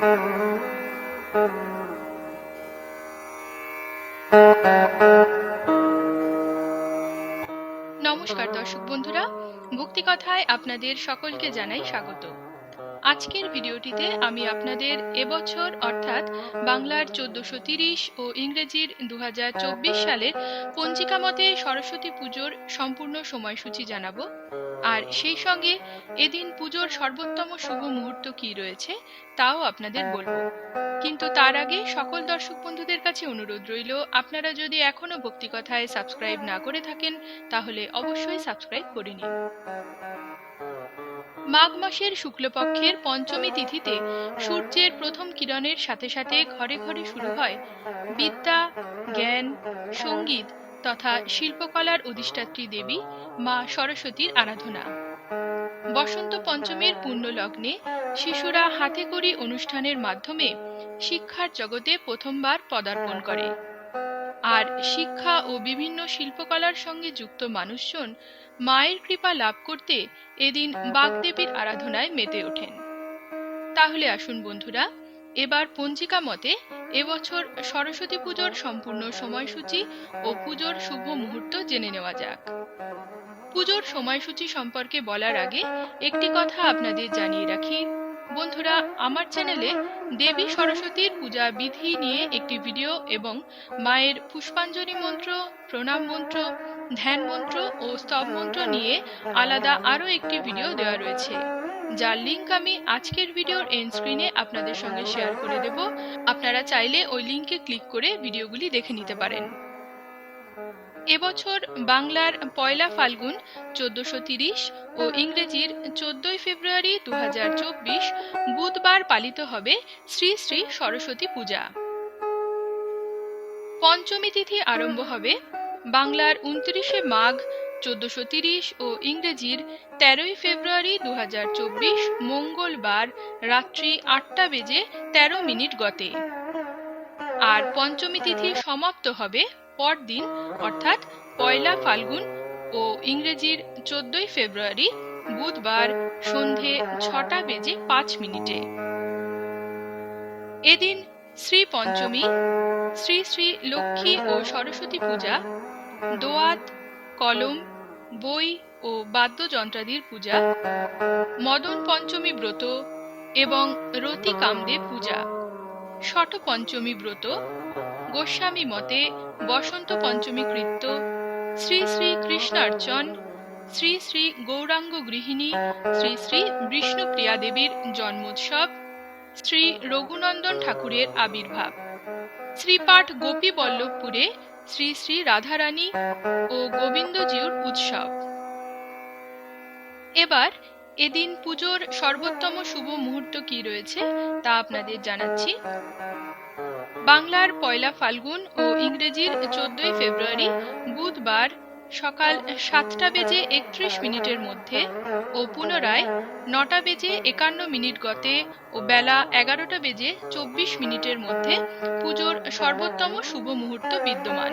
নমস্কার দর্শক বন্ধুরা ভক্তি কথায় আপনাদের সকলকে জানাই স্বাগত। আজকের ভিডিওটিতে আমি আপনাদের এবছর অর্থাৎ বাংলার চোদ্দশো তিরিশ ও ইংরেজির দু হাজার চব্বিশ সালের পঞ্জিকা মতে সরস্বতী পুজোর সম্পূর্ণ সময়সূচি জানাব। আর সেই সঙ্গে এদিন পুজোর সর্বোত্তম শুভ মুহূর্ত কি রয়েছে, তাও আপনাদের বলব। কিন্তু তার আগে সকল দর্শক বন্ধুদের কাছে অনুরোধ রইল, আপনারা যদি এখনও ভক্তি কথায় সাবস্ক্রাইব না করে থাকেন, তাহলে অবশ্যই সাবস্ক্রাইব করে নিন। মাঘ মাসের শুক্লপক্ষের পঞ্চমী তিথিতে সূর্যের প্রথম কিরণের সাথে সাথে ঘরে ঘরে শুরু হয় বিদ্যা, জ্ঞান, সংগীত তথা শিল্পকলার অধিষ্ঠাত্রী দেবী মা সরস্বতীর আরাধনা। বসন্ত পঞ্চমীর পূর্ণ লগ্নে শিশুরা হাতে করি অনুষ্ঠানের মাধ্যমে শিক্ষার জগতে প্রথমবার পদার্পণ করে। আর শিক্ষা ও বিভিন্ন শিল্পকলার সঙ্গে যুক্ত মানুষজন মায়ের কৃপা লাভ করতে এদিন বাগদেবীর আরাধনায় মেতে ওঠেন। তাহলে আসুন বন্ধুরা, এবার পঞ্জিকা মতে এবছর সরস্বতী পুজোর সম্পূর্ণ সময়সূচি ও পুজোর শুভ মুহূর্ত জেনে নেওয়া যাক। পুজোর সময়সূচি সম্পর্কে বলার আগে একটি কথা আপনাদের জানিয়ে রাখি। বন্ধুরা, আমার চ্যানেলে দেবী সরস্বতীর পূজা বিধি নিয়ে একটি ভিডিও এবং মায়ের পুষ্পাঞ্জলি মন্ত্র, প্রণাম মন্ত্র, ধ্যান মন্ত্র ও স্তব মন্ত্র নিয়ে আলাদা আরও একটি ভিডিও দেওয়া রয়েছে। যার লিংক আমি আজকের ভিডিওর এন্ড স্ক্রিনে আপনাদের সঙ্গে শেয়ার করে দেব। আপনারা চাইলে ওই লিংকে ক্লিক করে ভিডিওগুলি দেখে নিতে পারেন। এবছর বাংলার পয়লা ফাল্গুন চোদ্দশো তিরিশ ও ইংরেজির চোদ্দই ফেব্রুয়ারি দু হাজার চব্বিশ বুধবার পালিত হবে শ্রী শ্রী সরস্বতী পূজা। পঞ্চমী তিথি আরম্ভ হবে বাংলার উনত্রিশে মাঘ চোদ্দশো ও ইংরেজির তেরোই ফেব্রুয়ারি দু মঙ্গলবার রাত্রি আটটা বেজে তেরো মিনিট গতে। আর পঞ্চমী তিথি সমাপ্ত হবে পরদিন, অর্থাৎ পয়লা ফাল্গুন ও ইংরেজির চোদ্দই ফেব্রুয়ারি বুধবার সন্ধে ছটা বেজে পাঁচ মিনিটে। এদিন শ্রী পঞ্চমী, শ্রী শ্রী লক্ষ্মী ও সরস্বতী পূজা, দোয়াত কলম, বই ও বাদ্যযন্ত্রাদির পূজা, মদন পঞ্চমী ব্রত এবং রতি কামদেব পূজা। ষট পঞ্চমী ব্রত, গোস্বামী মতে বসন্ত পঞ্চমী কৃত্য, শ্রী শ্রী কৃষ্ণার্চন, শ্রী শ্রী গৌরাঙ্গ গৃহিণী, শ্রী শ্রী বিষ্ণুপ্রিয়া দেবীর জন্মোৎসব, শ্রী রঘুনন্দন ঠাকুরের আবির্ভাব। শ্রীপাঠ গোপী বল্লভপুরে শ্রী শ্রী রাধারানী ও গোবিন্দজিউর উৎসব। এবার এদিন পুজোর সর্বোত্তম শুভ মুহূর্ত কি রয়েছে তা আপনাদের জানাচ্ছি। বাংলার পয়লা ফাল্গুন ও ইংরেজির চোদ্দই ফেব্রুয়ারি বুধবার সকাল সাতটা বেজে একত্রিশ মিনিটের মধ্যে ও পুনরায় নটা বেজে একান্ন মিনিট গতে ও বেলা এগারোটা বেজে চব্বিশ মিনিটের মধ্যে পুজোর সর্বোত্তম শুভ মুহূর্ত বিদ্যমান।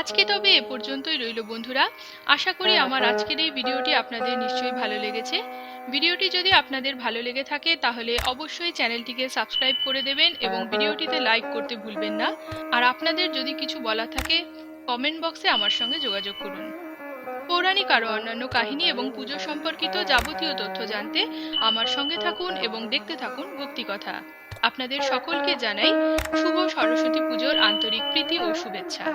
আজকে তবে এ পর্যন্তই রইল বন্ধুরা। আশা করি আমার আজকের এই ভিডিওটি আপনাদের নিশ্চয়ই ভালো লেগেছে। ভিডিওটি যদি আপনাদের ভালো লেগে থাকে, তাহলে অবশ্যই চ্যানেলটিকে সাবস্ক্রাইব করে দেবেন এবং ভিডিওটিতে লাইক করতে ভুলবেন না। আর আপনাদের যদি কিছু বলা থাকে কমেন্ট বক্সে আমার সঙ্গে যোগাযোগ করুন। পৌরাণিক আরও অন্যান্য কাহিনী এবং পুজো সম্পর্কিত যাবতীয় তথ্য জানতে আমার সঙ্গে থাকুন এবং দেখতে থাকুন ভক্তি কথা। আপনাদের সকলকে জানাই শুভ সরস্বতী পুজোর আন্তরিক প্রীতি ও শুভেচ্ছা।